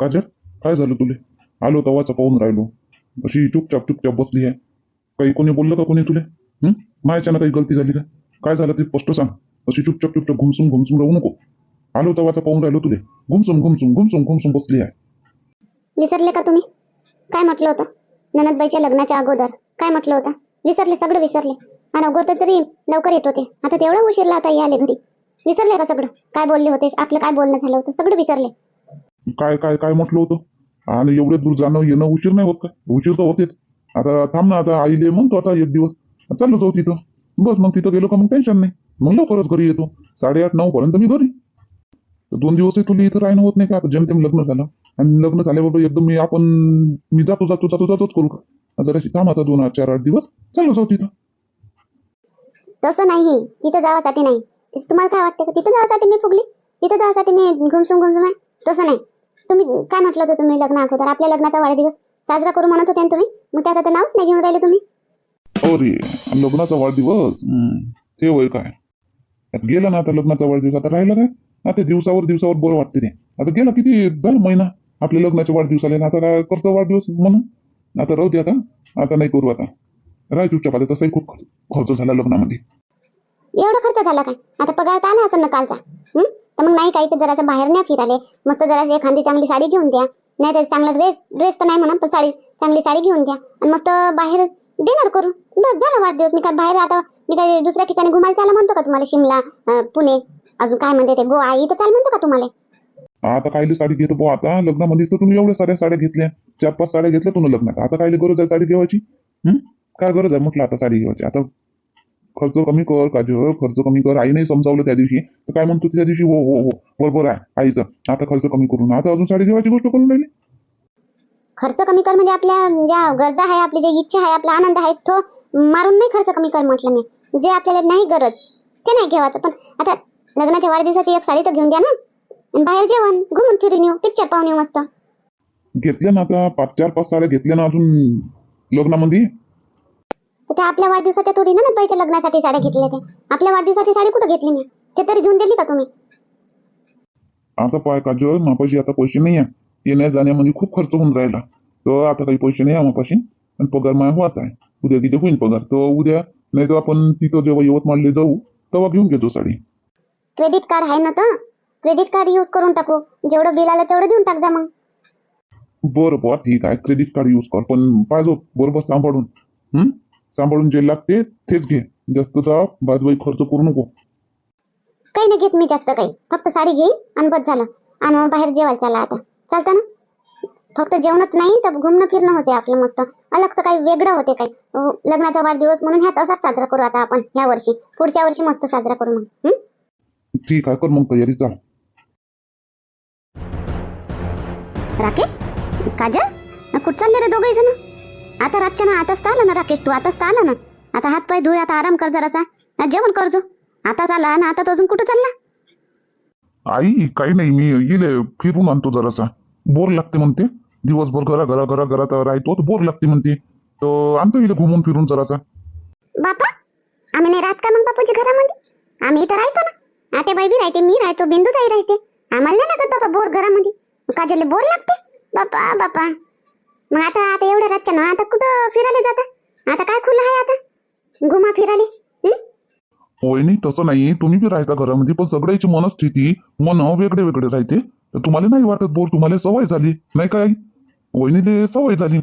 काजल काय झालं तुले? आलो तवाचा पाहून राहिलो. अशी चुपचाप चुपचाप बसली आहे. काही कोणी बोललं का कोणी तुले? हं? मायाच्यानं काही गलती झाली का? काय झालं ते स्पष्ट सांग. अशी चुपचाप चुपचाप घुमसून घुमसून राहू नको. आलो तवाचा पाहून राहिलो तुले. घुमसून घुमसून घुमसून घुमसून बसली आहे. विसरले का तुम्ही? काय म्हटलं होतं? ननदबाईच्या लग्नाच्या अगोदर. काय म्हटलं होतं? विसरले सगळं विसरले. आणि अगोदर तरी लवकर येत होते. आता तेवढं उशीर आता याले आले घरी. विसरले का सगळं? काय बोलले होते? आपलं काय बोलणं झालं होतं? सगळं विसरले. काय काय काय म्हटलं होतं? आणि एवढे दूर जाणं येणं उशीर नाही होत काय उशीर तर होतेच. आता थांब ना आता आईले म्हणतो आता एक दिवस. चाललो जाऊ तिथं. बस मग तिथं गेलो का मग टेन्शन नाही. मग लवकरच घरी येतो. साडेआठ नऊ पर्यंत मी घरी. दोन दिवस तुला इथं राहणं होत नाही का? आता जेमतेम लग्न झालं. आणि लग्न झाल्याबरोबर एकदम मी आपण मी जातो जातो जातो जातोच करू का जराशी थांब आता दोन आठ चार आठ दिवस. चाललो जाऊ तिथं. तसं नाही. तिथं जावासाठी नाही. तुम्हाला काय वाटतं का? तिथं जावासाठी मी फुगली? तिथं जावासाठी मी घुमसुम घुमसुम आहे? तसं नाही. तुम्ही काय म्हटलं होतं तुम्ही लग्न अगोदर? आपल्या लग्नाचा वाढदिवस साजरा करू म्हणत होते ना तुम्ही? मग त्यात आता नावच नाही घेऊन राहिले तुम्ही. अरे लग्नाचा वाढदिवस? हं, ते वय काय? आता गेला ना आता लग्नाचा वाढदिवस आता राहिला काय? आता दिवसावर दिवसावर बरं वाटते ते. आता गेला किती? झाला महिना आपल्या लग्नाच्या वाढदिवस आले ना आता काय करतो वाढदिवस म्हणून? आता राहू दे आता. आता नाही करू आता. राह चुपचाप आता तसाही खूप खर्च झाला लग्नामध्ये. एवढा खर्च झाला काय? आता पगार तर आला असेल ना कालचा. हं? तर मग नाही काही तर जरासं बाहेर नाही फिराले. मस्त जरा एखादी चांगली साडी घेऊन द्या. नाही तर चांगला ड्रेस ड्रेस तर नाही म्हणा पण साडी चांगली साडी घेऊन द्या. आणि मस्त बाहेर डिनर करू बस झाला वाढदिवस. मी काय बाहेर आता मी काय दुसऱ्या ठिकाणी घुमायला चालला म्हणतो का तुम्हाला? शिमला पुणे? अजून काय म्हणते ते? गोवा इथं चाल म्हणतो का तुम्हाला? आता कायले साडी घेतो बुवा आता लग्नामध्ये तर तुम्ही एवढ्या साऱ्या साड्या घेतल्या. चार पाच साड्या घेतल्या तुम्ही लग्नात. आता कायले गरज आहे साडी घेवायची? काय गरज आहे म्हटलं आता साडी घेवायची? आता खर्च कमी कर काजल खर्च कमी कर. आईने समजावलं त्या दिवशी. तर काय म्हणतो त्या दिवशी? हो हो हो. बरोबर आहे. आईचं. आता खर्च कमी करून आता अजून साडी घेवायची गोष्ट करून राहिली? खर्च कमी कर म्हणजे आपल्या ज्या गरजा आहे आपली जी इच्छा आहे आपला आनंद आहे तो मारून नाही खर्च कमी कर म्हटलं मी. जे आपल्याला नाही गरज ते नाही घेवायचं पण आता लग्नाच्या वाढदिवसाची एक साडी तर घेऊन द्या ना. आणि बाहेर जेवण घुमून फिरून येऊ पिक्चर पाहून येऊ मस्त. घेतल्या ना आता? पाच चार पाच साड्या घेतल्या ना अजून लग्नामध्ये? तर त्या आपल्या वाढदिवसाच्या थोडी ना बाईच्या लग्नासाठी साड्या घेतल्या ते आपल्या वाढदिवसाची साडी कुठं घेतली मी? ते तरी घेऊन दिली का तुम्ही? आता पाय काजल मापाशी आता पैसे नाही आहे. येण्या जाण्यामध्ये खूप खर्च होऊन राहिला. तर आता काही पैसे नाही आहे मापाशी. आणि पगार माया होत आहे. उद्या किती होईल पगार. तर उद्या नाही तर आपण तिथं जेव्हा यवतमाळले जाऊ तेव्हा घेऊन घेतो साडी. क्रेडिट कार्ड आहे ना तर क्रेडिट कार्ड यूज करून टाकू. जेवढं बिल आलं तेवढं देऊन टाक जा मग. बरं बुवा ठीक आहे. क्रेडिट कार्ड यूज कर. पण पाहिजे बरोबर सांभाळून? सांभाळून जे लागते तेच घे. जास्तचा बाजूबाई खर्च करू नको. काही नाही घेत मी जास्त काही. फक्त साडी घेईन आणि बस झालं. आणि बाहेर जेवायला चाला आता. चालतं ना? फक्त जेवणच नाही तर घुमणं फिरणं होते आपलं मस्त. अलगचं काही वेगळं होते काही. अं, लग्नाचा वाढदिवस म्हणून ह्यात असाच साजरा करू आता आपण ह्या वर्षी. पुढच्या वर्षी मस्त साजरा करू मग. हं? ठीक आहे कर मग तयारी चाल. राकेश? काजल? कुठं चालले रे दोघही जण? आता रातच्या ना आताच आला ना राकेश तू आताच आला ना. आता हात पाय धुय आता आराम कर जरासा. जेवण करजो आताच आला ना आता तो अजून कुठं चालला? आई काही नाही मी येले फिरून आणतो जरासा. बोर लागते म्हणते. दिवसभर घरा घरा घरा घरात राहतो बोर लागते म्हणते. तर आणतो इले घुमून फिरून जरासा. बापा आम्ही नाही राहत का मग बापूजी घरामध्ये? आम्ही इथं राहतो ना. आता बाई बी राहते मी राहतो बिंदुताई राहते. आम्हाला नाही लागत बाबा बोर घरामध्ये. काजले बोर लागते. बापा बापा. मग आता आता एवढ्या रातच्या आता कुठं फिरायला जाता? आता काय खुलं आहे आता? घुमा फिराले होय नाही तसं नाही. तुम्ही बी राहता घरामध्ये पण सगळ्याची मनस्थिती मन वेगळे वेगळे राहते. तर तुम्हाला नाही वाटत बोर तुम्हाला सवय झाली नाही काय? वहिनीले सवय झाली.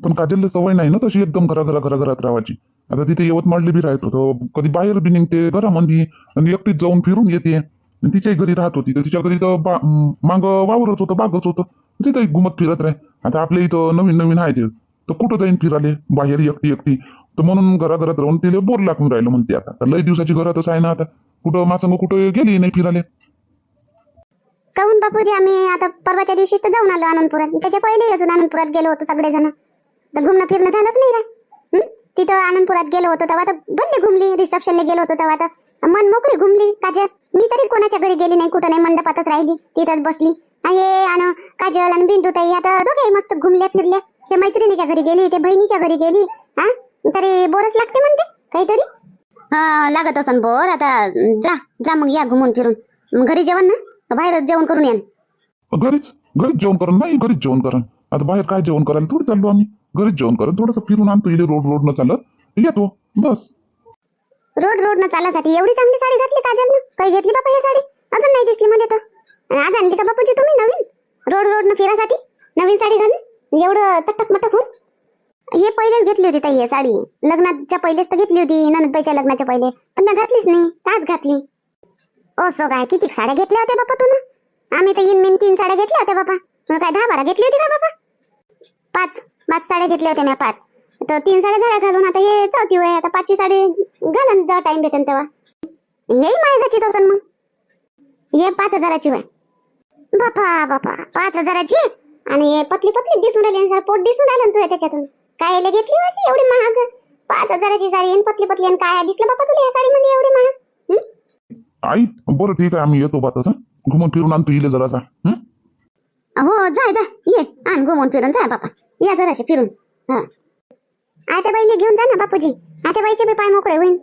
पण काजलले सवय नाही ना तशी एकदम घरा घरा घरा घरात राहायची. आता तिथे यवतमाळले बी राहत होतं कधी बाहेर बी निघते घरामध्ये आणि एकटीच जाऊन फिरून येते. तिच्याही घरी राहत होती. तर तिच्या घरी तर बा माग वावरच होतं बागच होतं. तिथेही घुमत फिरत राह आता आपल्या इथं नवीन नवीन आहे ते. तर कुठं जाईन फिराले बाहेर एकटी एकटी. तर म्हणून घराघरात राहून तिला बोर लागून राहिलं म्हणते आता. तर लय दिवसाची घरातच आहे ना आता. कुठं मासंग कुठं गेली नाही फिराले काहून बापूजी आम्ही आता परवाच्या दिवशी तर जाऊन आलो आनंदपुरात. त्याच्या पहिले अजून आनंदपुरात गेलो होतो सगळेजण. तर घुमणं फिरणं झालंच नाही रे. हं? तिथं आनंदपुरात गेलो होतो तेव्हा तर भल्ली घुमली रिसेप्शनला गेलो होतो तेव्हा तर. मन मोकळी घुमली काजल. मी तरी कोणाच्या घरी गेली नाही कुठं नाही मंडपातच राहिली तिथंच बसली. आणि आण आणि काजल आणि बिंदू ताई आता दोघे मस्त घुमल्या फिरल्या. ते मैत्रिणीच्या घरी गेली ते बहिणीच्या घरी गेली हा? तरी बोरच लागते म्हणते काहीतरी? हा लागत असन बोर आता जा जा मग या घुमून फिरून. घरी जेवण ना? बाहेर जेवण करून या घरीच? घरीच जेवण करून? नाही घरीच जेवण करण. आता बाहेर काय जेवण करायला? थोडं चाललो आम्ही. घरीच जेवण करून थोडंसं फिरून आणतो इथे रोड रोडनं चालत येतो बस. रोड रोड न चालासाठी एवढी चांगली साडी घातली काजल ना काही घेतली बापा ही साडी? अजून नाही दिसली मला तर. आज आणली का बापूजी तुम्ही नवीन? रोड रोड न फिरासाठी नवीन साडी घालून? एवढं तटक मटक होऊन? हे पहिलेच घेतली होती ताई साडी. लग्नाच्या पहिलेच तर घेतली होती ननदबाईच्या लग्नाच्या पहिले. पण मी घातलीच नाही. आज घातली? असो काय? किती साड्या घेतल्या होत्या बापा तू ना आम्ही तर इन मिन तीन साड्या घेतल्या होत्या बापा. मग काय दहा बारा घेतली होती का बापा? पाच पाच साड्या घेतल्या होत्या मी पाच. तर तीन साड्या झाड्या घालून आता हे चौथी वय आता पाचवी साडी घालन जेव्हा टाइम भेटेन तेव्हा. हेही मायगाचीच असन मग. हे पाच हजाराची वय. बापा बापा. पाच हजाराची? आणि हे पतली पतली दिसून राहिली सारं पोट दिसून राहिलं तुला त्याच्यातून. काय ले घेतली अशी एवढी महाग. पाच हजाराची साडी आणि पतली पतली आणि काय दिसलं बापा तुला या साडीमध्ये एवढी महाग? हं? आई बरं ठीक आहे आम्ही येतो बा तसं घुमून फिरून आणतो इले जरासा हं? जाय जा. ये. आण घुमून फिरून जा बापा. या जराशे फिरून. हा. आता बाईने घेऊन जा ना बापूजी. आता बाईचे बी पाय मोकळे होईल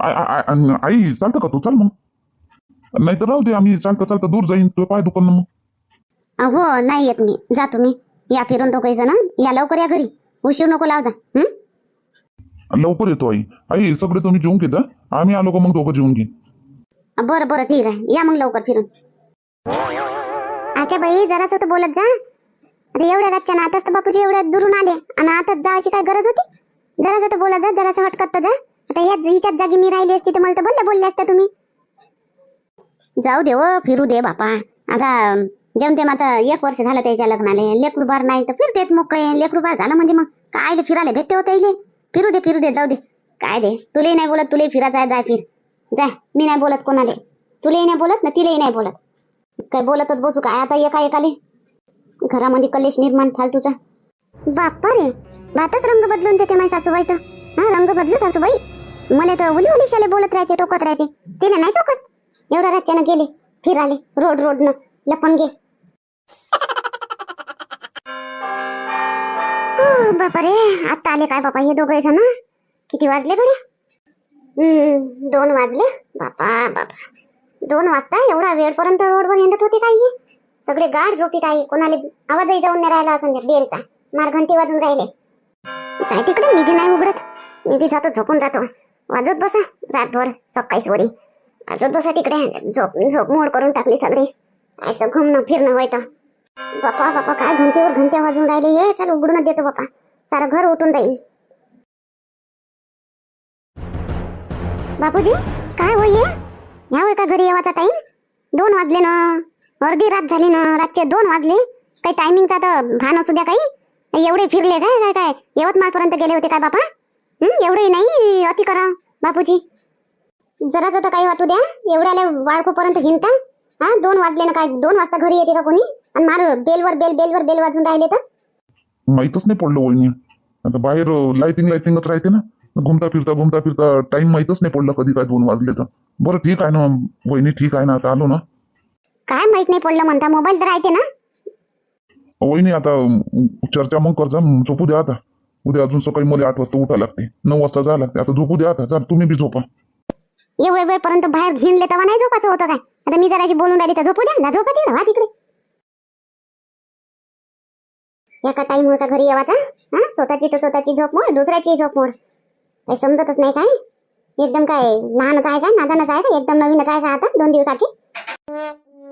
आई- चालतं का तू? चाल मग. नाही तर राहू दे आम्ही. चालता चालता दूर जाईन. तो पाय दुकान मग. हो नाही येत मी. जा तुम्ही. या फिरून तो काही जण. या लवकर या घरी. उशीर नको लाव जा हं? लवकर येतो आई. आई सगळे तुम्ही जेवून घेता आम्ही आलो का मग दोघं जेवून घेईन. बरं बरं. ठीक आहे. या मग लवकर फिरून. आता बाई जरासं तर बोलत जा. आता एवढ्या रातच्या ना आताच तर बापूजी एवढ्या दुरून आले. आणि आताच जायची काय गरज होती? जरा तर बोला जा जरासं हटकत तर जा. आता याच हिच्याच जागी मी राहिली असती तर मला तर बोलले बोलले असते तुम्ही. जाऊ दे व फिरू दे बापा. आता जेमतेम आता एक वर्ष झालं त्याच्या लग्नाला. लेकरू बार नाही तर फिरतेत मग काय लेकरू बार झालं म्हणजे मग काय फिरायला भेटते होते इले फिरू दे फिरू दे जाऊ दे. काय दे तुलाही नाही बोलत तुलाही फिरा जाय जाय फिर. जाय मी नाही बोलत कोणाले. तुलाही नाही बोलत ना तिलाही नाही बोलत. काय बोलतच बसू काय? आता एका एकाले घरामध्ये कलेश निर्माण फालतूचा. बाप्पा रे भातच रंग बदलून देते माझी सासूबाई तर. हा रंग बदलू सासूबाई? मला तर उली उली शाले बोलत राहायचे टोकत राहते तिने नाही टोकत. एवढ्या रातच्यानं गेले फिराले रोड रोडनं. लपन गे हो, बापा रे आता आले काय बापा हे दोघे जण? किती वाजले गड्या? हम्म, दोन वाजले? बापा बापा. दोन वाजता एवढा वेळपर्यंत रोडवर हिंडत होते काय हे? सगळे गाढ झोपीत आहे. कोणाला आवाजही जाऊन नाही राहिला असं बेलचा मार घंटी वाजून राहिले. जाय तिकडे मी बी नाही उघडत. मी बी जातो झोपून जातो. वाजवत बसा. रातभर सकाळीच वरी. वाजवत बसा तिकडे. झोप झोप मोड करून टाकली सगळी. आयचं घुमणं फिरणं व्हायचं बापा बापा काय घंटेवर घंटे वाजून राहिले? हे चल उघडूनच देतो बापा. सारं घर उठून जाईल. बापूजी काय होय हे ह्या होय का घरी येवाचा टाइम दोन वाजले ना. अर्धी रात झाली ना रातचे दोन वाजले. काही टायमिंगचा तर भान असू द्या काही. एवढे फिरले काय काय काय? यवतमाळ पर्यंत गेले होते काय बापा? एवढे नाही अति करा बापूजी. जरा तर काही वाटू द्या. एवढ्याला वाळकोपर्यंत हिंडता. हा दोन वाजले ना काय? दोन वाजता घरी येते का कोणी? आणि मार बेलवर बेल बेलवर बेल वाजून राहिले तर? माहीतच नाही पडलं वहिनी. आता बाहेर लायटिंग लायटिंगच राहते ना. घुमता फिरता घुमता फिरता टाइम माहीतच नाही पडलं कधी काय दोन वाजले तर. बरं ठीक आहे ना वहिनी ठीक आहे ना. आता आलो ना. काय माहीत नाही पडलं म्हणता. मोबाईल तर राहते ना? वहिनी आता चर्चा मग कर जा झोपू द्या आता. उद्या अजून सकाळी मला आठ वाजता उठा लागते. नऊ वाजता जा लागते. आता झोपू द्या आता. जा तुम्ही बी झोपा. एवढ्या वेळपर्यंत बाहेर घेऊन तेव्हा नाही झोपायचं होतं काय? आता मी जराशी बोलून राहिली तर झोपू द्या. ना झोपा तिकडे. वा तिकडे. एका टाइम होता घरी येवाचा हा? स्वतःची तर स्वतःची झोप मोड दुसऱ्याची झोप मोड. काही समजतच नाही काय? एकदम काय लहानच आहे का नादानच आहे का एकदम नवीनच आहे का आता? दोन दिवसाची?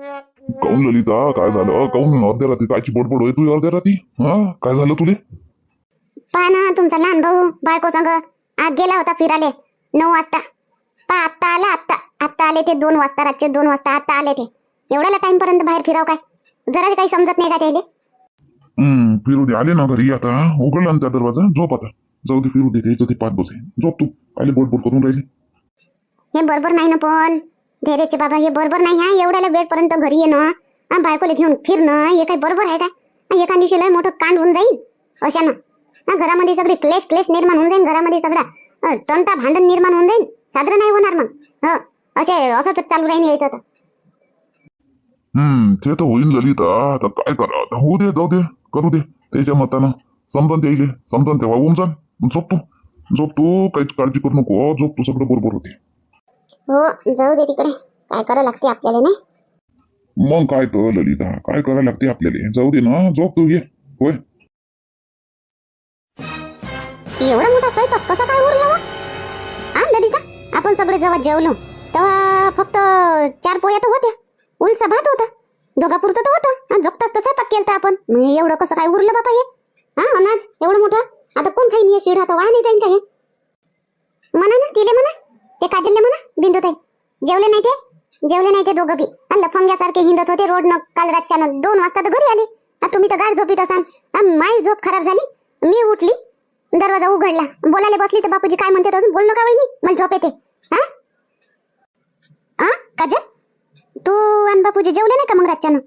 काऊन ललिता? काय झालं? काऊन अर्ध्या रात्री कायची बडबड होय तू अर्ध्या रात्री? हा? काय झालं तुले? पहा ना तुमचा लहान भाऊ बायको संग. आज गेला होता फिराले नऊ वाजता. पहा आत्ता आला आत्ता. आत्ता आले ते दोन वाजता रातचे दोन वाजता आत्ता आले ते. एवढ्याला टाइम पर्यंत बाहेर फिराव काय? जरा काही समजत नाही का त्याले? हम्म फिरू दे. आले ना घरी आता. उघडला ना त्या दरवाजा. झोप आता. जाऊ दे फिरू दे. त्याचं ते पाच बसे. झोप तू. आले बडबड करून राहिली. हे बरोबर नाही ना पण. धैर्याचे बाबा हे बरोबर नाही हा? एवढ्याला वेळपर्यंत घरी येणं ना बायकोला घेऊन फिरणं हे काही बरोबर आहे का? एका दिवशी लय मोठं कांड होऊन जाईल अशानं. ना घरामध्ये सगळी क्लेश क्लेश निर्माण होऊन जाईल घरामध्ये सगळा. तंटा भांडण निर्माण होऊन जाईल साजरं नाही होणार मग. ह असे असं तर चालू राहीन यायचं आता. हम्म ते तर होईल ललिता. आता काय करा? आता होऊ दे जाऊ दे करू दे. त्याच्या मतानं. समजून द्यायले. समजून तेव्हा होऊन जाण झोप तू. झोप तू. काहीच काळजी करू नको. झोप तू. सगळं बरोबर होते. हो जाऊ दे तिकडे. काय करावं लागते आपल्याला नाही? मग काय तर ललिता. काय करायला लागते आपल्याला? जाऊ दे ना. झोप तू ये होय? एवढा मोठा स्वयंपाक कसा काय उरला वा हा ललिता? आपण सगळे जेव्हा जेवलो तेव्हा फक्त चार पोया तर होत्या. उलसा भात होता. दोघापुरतं तर होतं. आणि झोपताच तर स्वयंपाक केलता आपण. मग एवढं कसं काय उरलं बापा हे? हा अनाज? एवढं मोठं? आता कोण खाईन हे शिड? आता वाया नाही जाईन का हे? म्हणा ना तिले म्हणा. ते काजलले म्हणा बिंदू ताई. जेवले नाही ते? जेवले नाही ते दोघं बी. लफंग्यासारखे हिंडत होते रोडनं. काल रातच्यानं दोन वाजता तर घरी आले. तुम्ही तर गाठ झोपीत असाल. माय माई झोप खराब झाली. मी उठली. दरवाजा उघडला. बोलायला बसली तर बापूजी काय म्हणते अजून? बोललो का वहिनी. मला झोप येते. हा? हा काजल? तू आणि बापूजी जेवले नाही का मग रातच्यानं?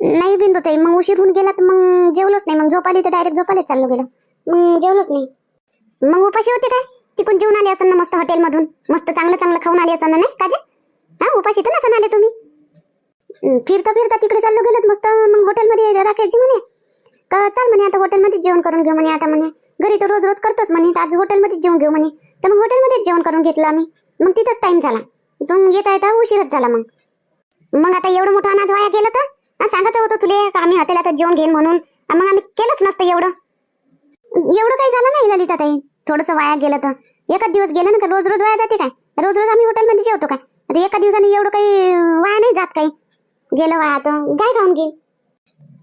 नाही बिंदू ताई. मग उशीर होऊन गेला तर मग जेवलोच नाही. मग झोप आली तर डायरेक्ट झोपायला चाललो गेलो. मग जेवलोच नाही. मग उपाशी होते काय? तिकून जेवून आले असं ना मस्त हॉटेलमधून? मस्त चांगलं चांगलं खाऊन आले असं ना नाही काजे हा उपाशी तर नसन आले तुम्ही? फिरता फिरता तिकडे चाललो गेलो मस्त मग हॉटेलमध्ये राखायची म्हणे. का चाल म्हणे आता हॉटेलमध्ये जेवण करून घेऊ म्हणे आता म्हणे. घरी तर रोज रोज करतोच म्हणे आज हॉटेलमध्येच जेवण घेऊ म्हणे. तर मग हॉटेलमध्येच जेवण करून घेतलं आम्ही. मग तिथंच टाईम झाला. मग येता येता उशीरच झाला मग. मग आता एवढं मोठं अनाज वाया गेलं तर? सांगत होतं तुले का आम्ही हॉटेलात जेवण घेईन म्हणून. मग आम्ही केलंच नसतं एवढं. एवढं काही झालं नाही ललिता ताई थोडंसं वाया गेलं तर. एकच दिवस गेलं ना का रोज रोज वाया जाते काय? रोज रोज आम्ही हॉटेलमध्ये जेवतो काय? आता एका दिवसाने एवढं काही वाया नाही जात काही. गेलं वाया तर गाय खाऊन घेईन.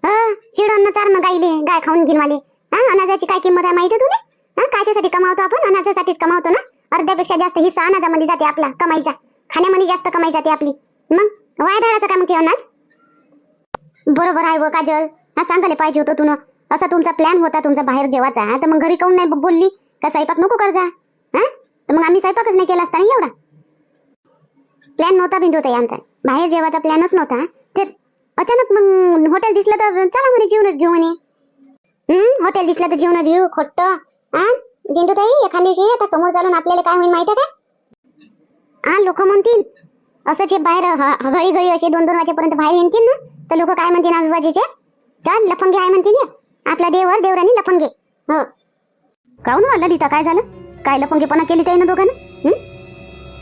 हा शिडोन्न चारणं गायले गाय खाऊन घेईन वाले. हा अनाजाची काय किंमत आहे माहिती तुला? हा कायच्यासाठी कमावतो आपण अनाजासाठीच कमावतो ना? अर्ध्यापेक्षा जास्त हिस्सा अनाजामध्ये जाते आपला कमाईचा. खाण्यामध्ये जास्त कमाई जाते आपली. मग वाया धाडाचं काय मग ते अनाज? बरोबर आहे व काजल. हा सांगायला पाहिजे होतं तुनं. असा तुमचा प्लॅन होता तुमचा बाहेर जेवायचा. तर मग घरी काऊन नाही बोलली? का स्वयंपाक नको कर जा हा? तर मग आम्ही स्वयंपाकच नाही केला असता एवढा. प्लॅन नव्हता बिंदू ताई आमचा. बाहेर जेवायचा प्लॅनच नव्हता ते अचानक मग हॉटेल दिसलं तर चला म्हणे जेवणच घेऊ म्हणे. हम्म हॉटेल दिसलं तर जेवणच घेऊ खोट्ट हा बिंदू ताई एखाद्या दिवशी आता समोर चालून आपल्याला काय होईल माहिती आहे का? हा लोक म्हणतील. असं जे बाहेर घडी घडी असे दोन दोन वाजेपर्यंत बाहेर येतील ना तर लोक काय म्हणतील अविभाजीचे का लफंगे आहे म्हणतील आपला देवर देवरानी लफंगे. हो. काहून वाला तिथं काय झालं? काय लपंगेपणा केली त्यानं दोघांना?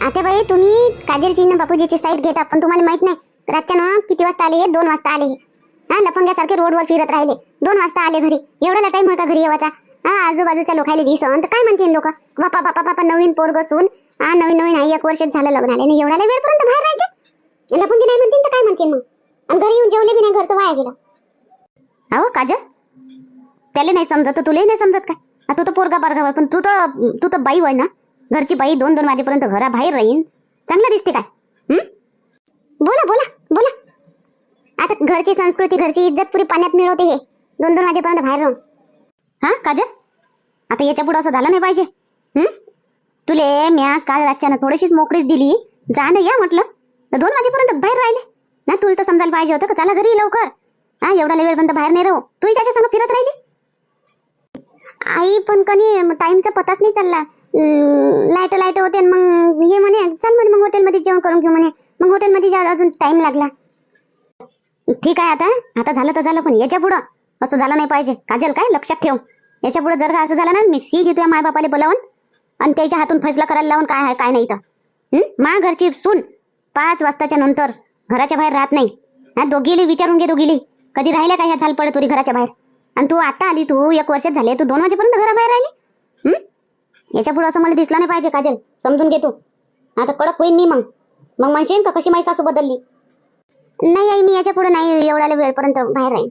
आता बाई तुम्ही काजलची ना बापूजीची साईड घेता पण तुम्हाला माहीत नाही रातच्या ना किती वाजता आले हे? दोन वाजता आले हे. हा? लपंग्यासारखे रोडवर फिरत राहिले. दोन वाजता आले घरी. एवढा टाइम होता घरी येवाचा? हा? आजूबाजूच्या लोकायला दिसन तर काय म्हणतील लोक? बापा बापा बापा नवीन पोरग सून. हा नवीन नवीन आई एक वर्ष झालं लग्न आले एवढ्या वेळपर्यंत बाहेर राहते लपंगी नाही म्हणतील तर काय म्हणतील मग? आणि घरी येऊन जेवले बी नाही घरचं वाया गेलं. अहो काजल त्याला नाही समजत तर तुलाही नाही समजत काय? आ, तू तर पोरगा पारगा पण तू तर तू तर बाई होय ना? घरची बाई दोन दोन वाजेपर्यंत घराबाहेर राहीन. चांगलं दिसते काय? बोला बोला बोला. आता घरची संस्कृती घरची इज्जत पुरी पाण्यात मिळवते हे. दोन दोन वाजेपर्यंत बाहेर राहून. हा काजल? आता याच्यापुढे असं झालं नाही पाहिजे. हम्म तुले म्या काल रातच्यानं थोडीशीच मोकळीच दिली. जा ना या म्हटलं. दोन वाजेपर्यंत बाहेर राहिले. ना तुला तर समजायला पाहिजे होतं का? चला घरी लवकर. हा एवढा वेळपर्यंत बाहेर नाही राहू. तू त्याच्या संग फिरत राहिली? आई पण कधी टाइमचा पताच नाही चालला. लाइट लाइट होते मग ये म्हणे चल म्हणे मग हॉटेलमध्ये जेवण करून घेऊ म्हणे. मग हॉटेलमध्ये जा अजून टाइम लागला. ठीक आहे आता आता झालं तर झालं पण याच्या पुढं असं झालं नाही पाहिजे. काजल काय लक्षात ठेव. याच्यापुढे जर का असं झालं ना मी सी घेतो माय बापाला बोलावून आणि त्याच्या हातून फैसला करायला लावून काय आहे काय नाही तर मा घरची सून. पाच वाजताच्या नंतर. घराच्या बाहेर राहत नाही. हा दोघीली विचारून घे दोघीली. कधी राहिल्या का ह्या झाल पडत तुरी घराच्या बाहेर? आणि तू आता आली तू एक वर्षात झाले तू दोन वाजेपर्यंत घराबाहेर राहिली? याच्यापुढे असं मला दिसलं नाही पाहिजे काजल. समजून घे तू. आता कडक होईन मी मग. मग म्हणशील का कशी माझी सासू बदलली? नाही आई मी याच्यापुढे नाही एवढ्या वेळपर्यंत बाहेर राहीन.